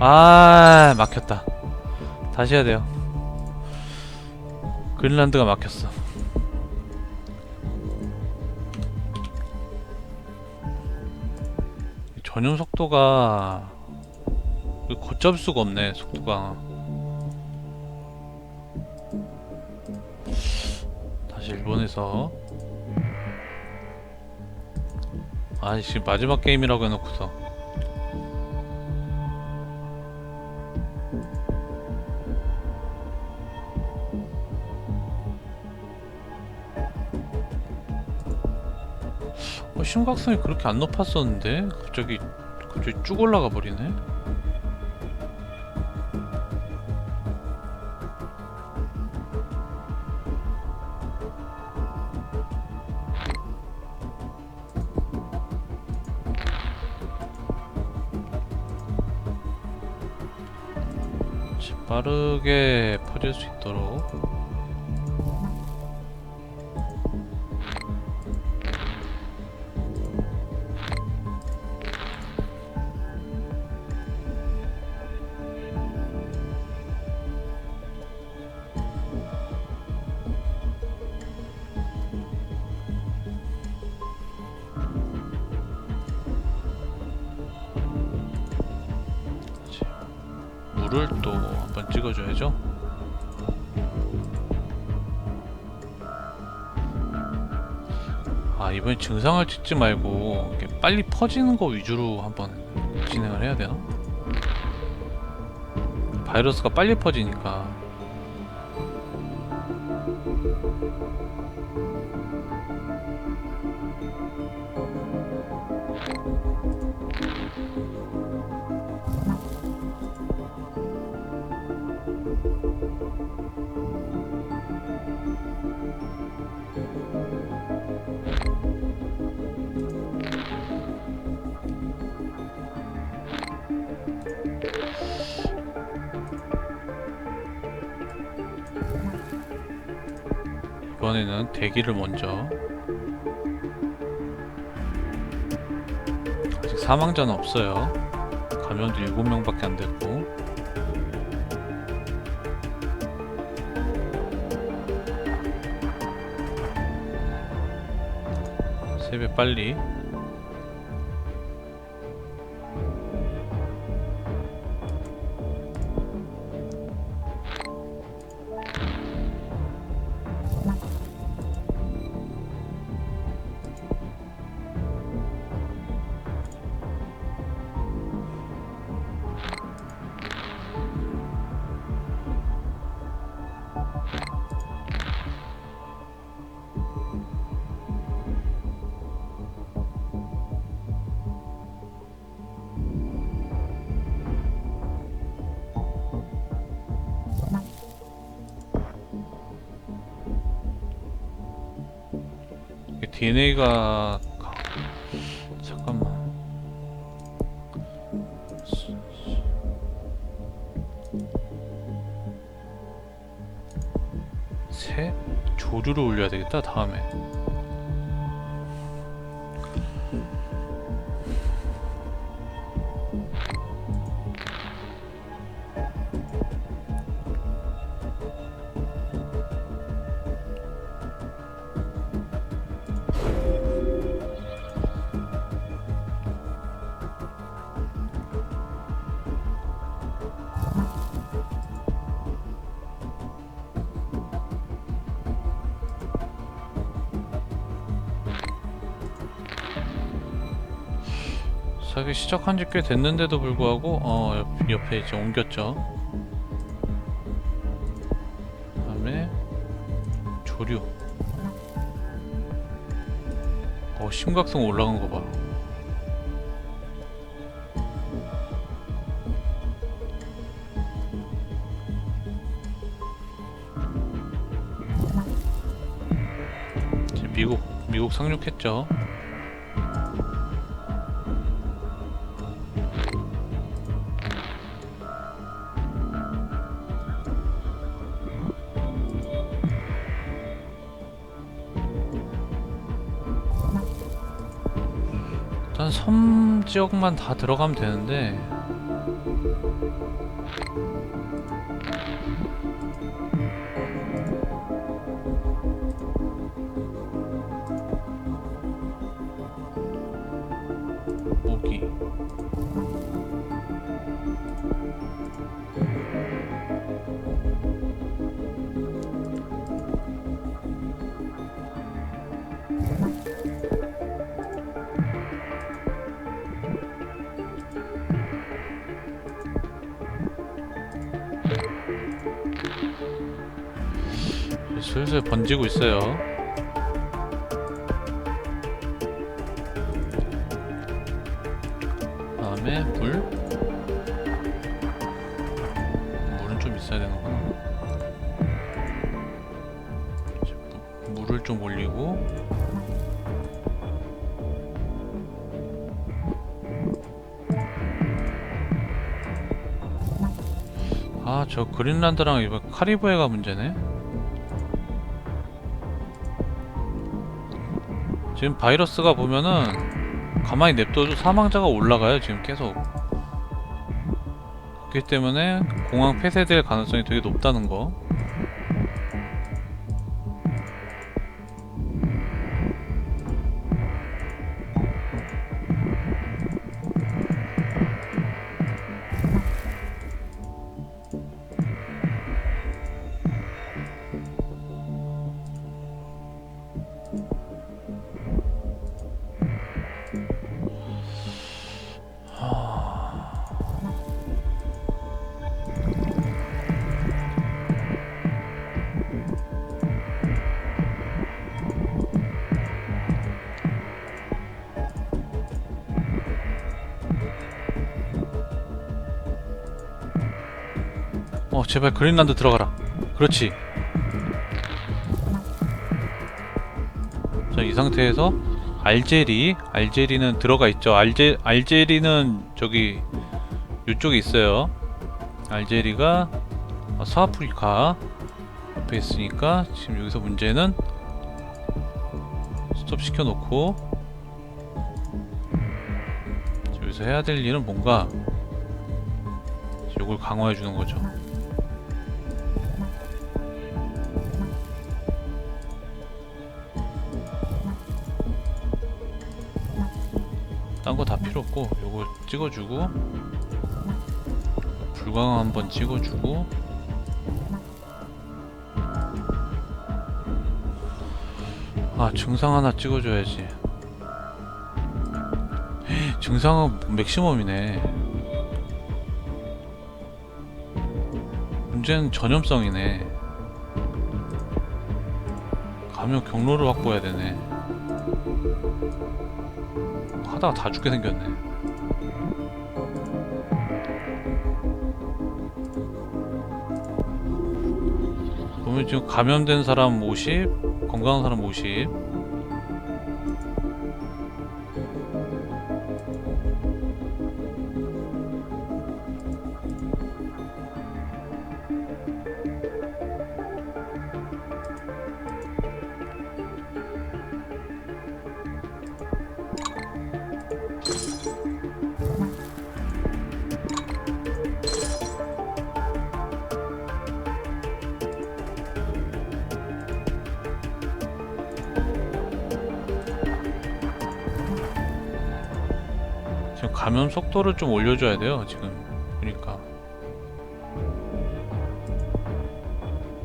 아 막혔다. 다시 해야 돼요. 그린란드가 막혔어. 이 전용 속도가 걷잡을 수가 없네 속도가. 다시 일본에서. 아 지금 마지막 게임이라고 해놓고서 심각성이 그렇게 안 높았었는데 갑자기 갑자기 쭉 올라가 버리네. 자, 빠르게 퍼질 수 있도록 물을 또 한번 찍어줘야죠. 아 이번엔 증상을 찍지 말고 이렇게 빨리 퍼지는 거 위주로 한번 진행을 해야 되나? 바이러스가 빨리 퍼지니까 이번에는 대기를 먼저. 아직 사망자는 없어요. 감염도 7명밖에 안 됐고. 세배 빨리 DNA가. 잠깐만. 새 조류를 올려야 되겠다 다음에 사기 시작한 지 꽤 됐는데도 불구하고 어 옆, 옆에 이제 옮겼죠. 다음에 조류. 어 심각성 올라간 거봐. 미국 미국 상륙했죠 일단 섬 지역만 다 들어가면 되는데 슬슬 번지고 있어요. 다음에 물. 물은 좀 있어야 되는 구나. 이제 무- 물을 좀 올리고. 아, 저 그린란드랑 이번 카리브해가 문제네. 지금 바이러스가 보면은 가만히 냅둬도 사망자가 올라가요 지금 계속. 그렇기 때문에 공항 폐쇄될 가능성이 되게 높다는 거 제발 그린란드 들어가라. 그렇지. 자 이 상태에서 알제리 알제리는 들어가 있죠. 알제 알제리는 저기 이쪽에 있어요. 알제리가 어, 서아프리카 옆에 있으니까 지금 여기서 문제는 스톱 시켜놓고 여기서 해야 될 일은 뭔가? 요걸 강화해 주는 거죠. 딴 거 다 필요 없고 요거 찍어주고 불광 한번 찍어주고 아 증상 하나 찍어줘야지 증상은 맥시멈이네 문제는 전염성이네. 감염 경로를 확보해야 되네. 하다가 다 죽게 생겼네. 보면 지금 감염된 사람 50, 건강한 사람 50. 감염 속도를 좀 올려줘야 돼요. 지금 보니까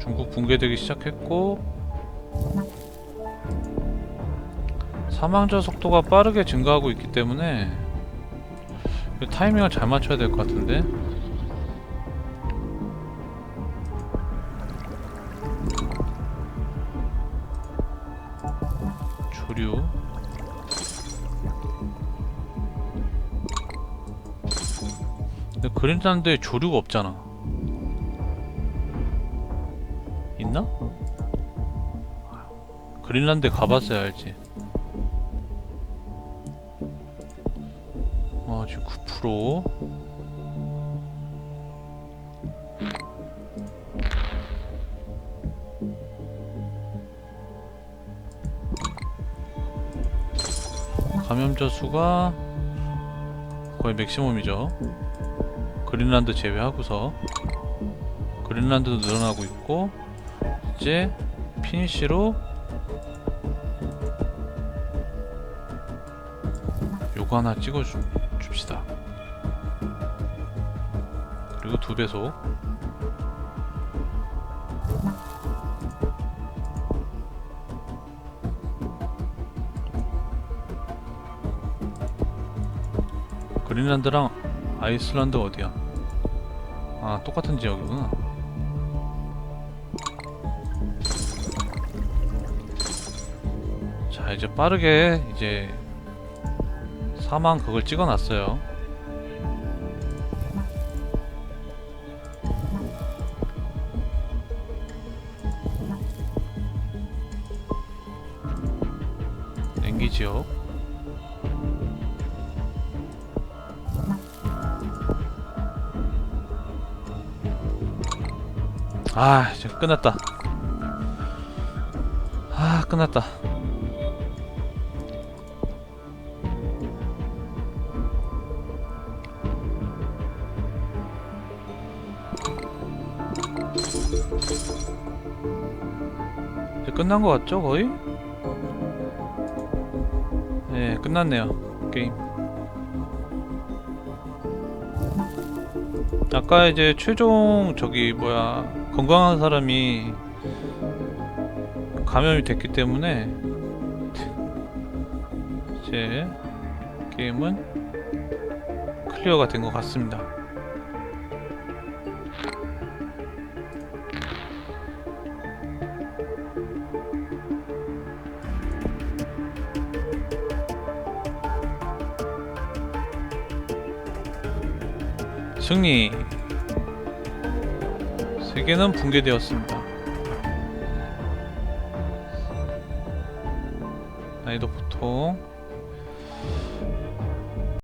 중국 붕괴되기 시작했고 사망자 속도가 빠르게 증가하고 있기 때문에 이 타이밍을 잘 맞춰야 될 것 같은데 그린란드에 조류가 없잖아. 있나? 그린란드에 가봤어야 알지. 아 지금 9%. 감염자 수가 거의 맥시멈이죠. 그린란드 제외하고서 그린란드도 늘어나고 있고 이제 피니쉬로 요거 하나 찍어 주, 줍시다. 그리고 두 배속. 그린란드랑 아이슬란드 어디야? 아 똑같은 지역이구나. 자 이제 빠르게 이제 사망 그걸 찍어놨어요. 냉기 지역. 아 이제 끝났다. 아 끝났다. 이제 끝난 것 같죠 거의? 네 끝났네요 게임 아까 이제 최종 저기 뭐야 건강한 사람이 감염이 됐기 때문에 이제 게임은 클리어가 된 것 같습니다 승리. 세계는 붕괴되었습니다